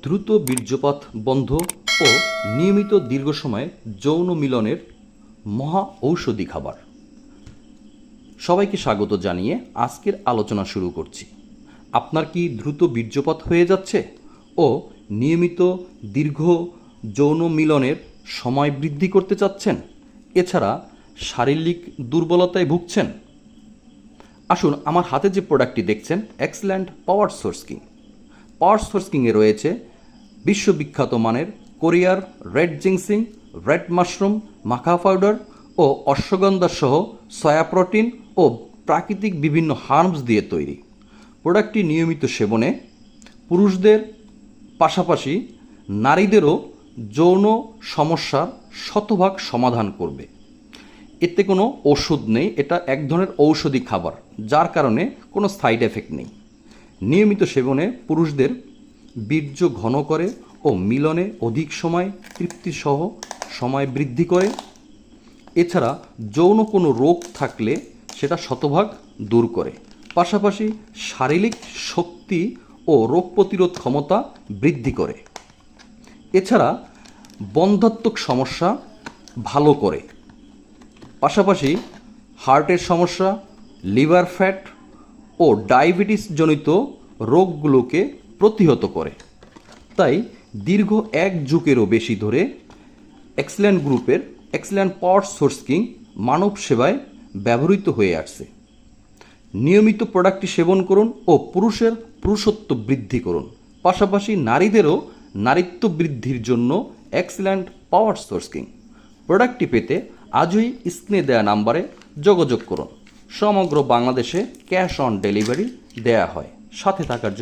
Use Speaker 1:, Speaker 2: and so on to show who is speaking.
Speaker 1: দ্রুত বীর্যপাত বন্ধ ও নিয়মিত দীর্ঘ সময় যৌন মিলনের মহা ঔষধি খাবার। সবাইকে স্বাগত জানিয়ে আজকের আলোচনা শুরু করছি। আপনার কি দ্রুত বীর্যপাত হয়ে যাচ্ছে ও নিয়মিত দীর্ঘ যৌন মিলনের সময় বৃদ্ধি করতে চাচ্ছেন? এছাড়া শারীরিক দুর্বলতায় ভুগছেন? আসুন আমার হাতে যে প্রোডাক্টটি দেখছেন excellent power source king power source কিংয়ে রয়েছে বিশ্ববিখ্যাত মানের কোরিয়ার red ginseng, red mushroom, maca powder ও অশ্বগন্ধা সহ সয়া প্রোটিন ও প্রাকৃতিক বিভিন্ন হার্মস দিয়ে তৈরি। প্রোডাক্টটি নিয়মিত সেবনে পুরুষদের পাশাপাশি নারীদেরও যৌন সমস্যার শতভাগ সমাধান করবে। এতে কোনো ওষুধ নেই, এটা এক ধরনের ঔষধি খাবার, যার কারণে কোনো সাইড এফেক্ট নেই। নিয়মিত সেবনে পুরুষদের বীর্য ঘন করে ও মিলনে অধিক সময় তৃপ্তিসহ সময় বৃদ্ধি করে। এছাড়া যৌন কোনো রোগ থাকলে সেটা শতভাগ দূর করে। পাশাপাশি শারীরিক শক্তি ও রোগ প্রতিরোধ ক্ষমতা বৃদ্ধি করে। এছাড়া বন্ধাত্মক সমস্যা ভালো করে। পাশাপাশি হার্টের সমস্যা, লিভার ফ্যাট ও ডায়াবেটিস জনিত রোগগুলোকে প্রতিহত করে। তাই দীর্ঘ এক যুগেরও বেশি ধরে এক্সেলেন্ট গ্রুপের এক্সেলেন্ট পাওয়ার সোর্স কিং মানব সেবায় ব্যবহৃত হয়ে আসছে। নিয়মিত প্রোডাক্টটি সেবন করুন ও পুরুষের পুরুষত্ব বৃদ্ধি করুন। পাশাপাশি নারীদেরও নারীত্ব বৃদ্ধির জন্য এক্সেলেন্ট পাওয়ার সোর্স কিং প্রোডাক্টটি পেতে আজই স্ক্রিনে দেওয়া নাম্বারে যোগাযোগ করুন। সমগ্র বাংলাদেশে ক্যাশ অন ডেলিভারি দেয়া হয়। সাথে থাকার জন্য